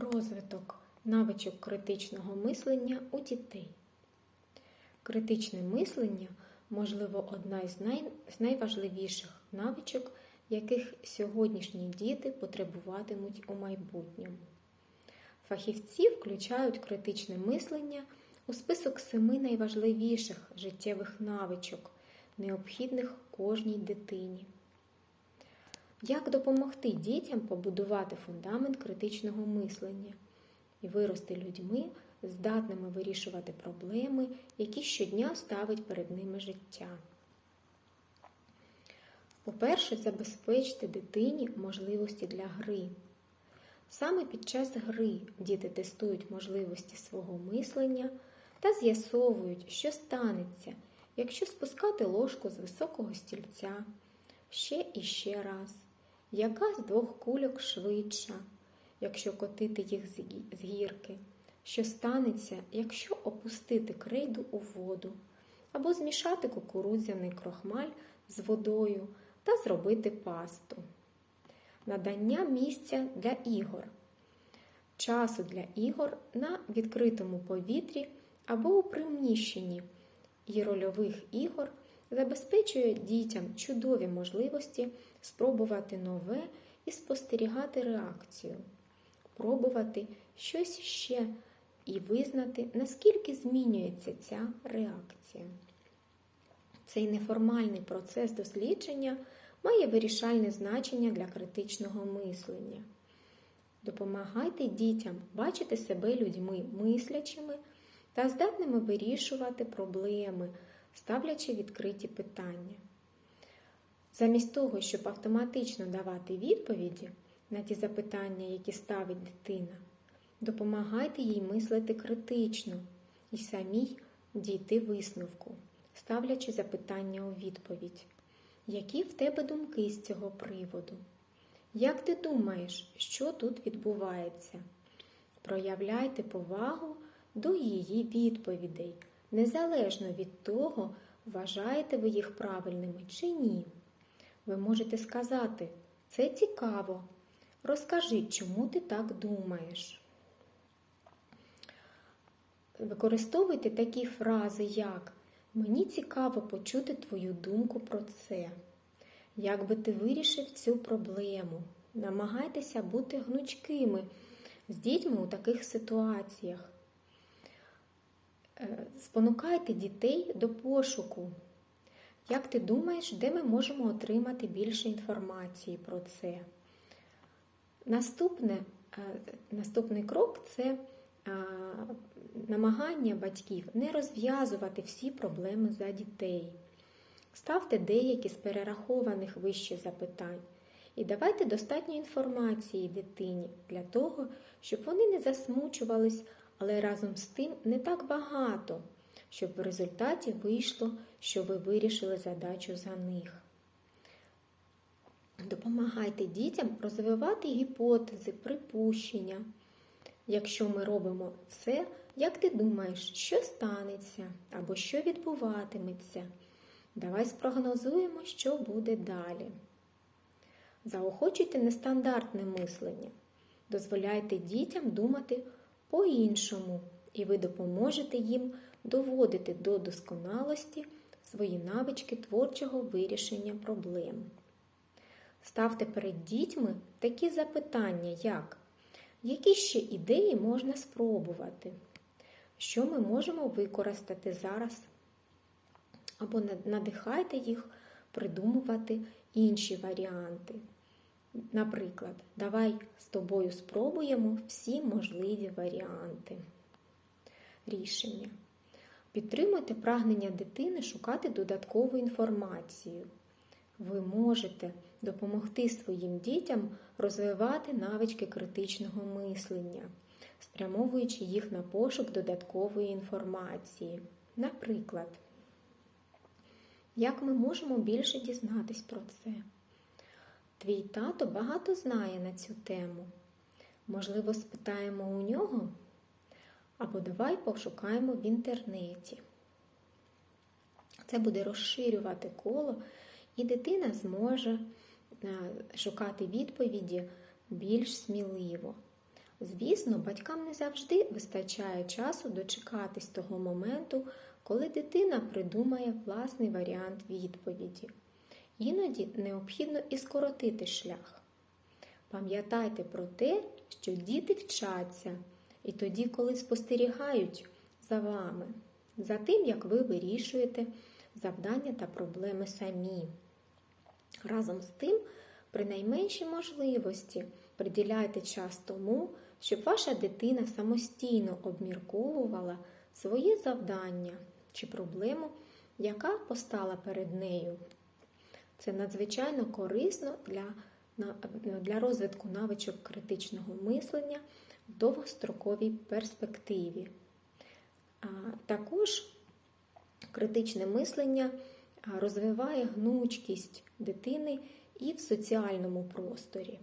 Розвиток навичок критичного мислення у дітей. Критичне мислення, можливо, одна із, найважливіших навичок, яких сьогоднішні діти потребуватимуть у майбутньому. Фахівці включають критичне мислення у список семи найважливіших життєвих навичок, необхідних кожній дитині. Як допомогти дітям побудувати фундамент критичного мислення і вирости людьми, здатними вирішувати проблеми, які щодня ставить перед ними життя? По-перше, забезпечте дитині можливості для гри. Саме під час гри діти тестують можливості свого мислення та з'ясовують, що станеться, якщо спускати ложку з високого стільця ще і ще раз, яка з двох кульок швидша, якщо котити їх з гірки, що станеться, якщо опустити крейду у воду, або змішати кукурудзяний крохмаль з водою та зробити пасту. Надання місця для ігор, часу для ігор на відкритому повітрі або у приміщенні і рольових ігор забезпечує дітям чудові можливості спробувати нове і спостерігати реакцію, пробувати щось ще і визнати, наскільки змінюється ця реакція. Цей неформальний процес дослідження має вирішальне значення для критичного мислення. Допомагайте дітям бачити себе людьми мислячими та здатними вирішувати проблеми, ставлячи відкриті питання. Замість того, щоб автоматично давати відповіді на ті запитання, які ставить дитина, допомагайте їй мислити критично і самій дійти висновку, ставлячи запитання у відповідь. Які в тебе думки з цього приводу? Як ти думаєш, що тут відбувається? Проявляйте повагу до її відповідей, незалежно від того, вважаєте ви їх правильними чи ні. Ви можете сказати, це цікаво. Розкажи, чому ти так думаєш. Використовуйте такі фрази, як Мені цікаво почути твою думку про це. Як би ти вирішив цю проблему? Намагайтеся бути гнучкими з дітьми у таких ситуаціях. Е, спонукайте дітей до пошуку. Як ти думаєш, де ми можемо отримати більше інформації про це? Наступне, е, Наступний крок це намагання батьків не розв'язувати всі проблеми за дітей. Ставте деякі з перерахованих вище запитань і давайте достатньо інформації дитині для того, щоб вони не засмучувались, але разом з тим не так багато, щоб в результаті вийшло, що ви вирішили задачу за них. Допомагайте дітям розвивати гіпотези, припущення. Якщо ми робимо це, як ти думаєш, що станеться або що відбуватиметься? Давай спрогнозуємо, що буде далі. Заохочуйте нестандартне мислення. Дозволяйте дітям думати по-іншому, і ви допоможете їм доводити до досконалості свої навички творчого вирішення проблем. Ставте перед дітьми такі запитання, як які ще ідеї можна спробувати? Що ми можемо використати зараз? Або надихайте їх придумувати інші варіанти. Наприклад, давай з тобою спробуємо всі можливі варіанти рішення. Підтримуйте прагнення дитини шукати додаткову інформацію. Ви можете допомогти своїм дітям розвивати навички критичного мислення, спрямовуючи їх на пошук додаткової інформації. Наприклад, як ми можемо більше дізнатись про це? Твій тато багато знає на цю тему. Можливо, спитаємо у нього? Або давай пошукаємо в інтернеті. Це буде розширювати коло і дитина зможе е, шукати відповіді більш сміливо. Звісно, батькам не завжди вистачає часу дочекатись того моменту, коли дитина придумає власний варіант відповіді. Іноді необхідно і скоротити шлях. Пам'ятайте про те, що діти вчаться, і тоді, коли спостерігають за вами, за тим, як ви вирішуєте завдання та проблеми самі. Разом з тим, при найменшій можливості приділяйте час тому, щоб ваша дитина самостійно обмірковувала своє завдання чи проблему, яка постала перед нею. Це надзвичайно корисно для, для розвитку навичок критичного мислення в довгостроковій перспективі. Також критичне мислення розвиває гнучкість дитини і в соціальному просторі.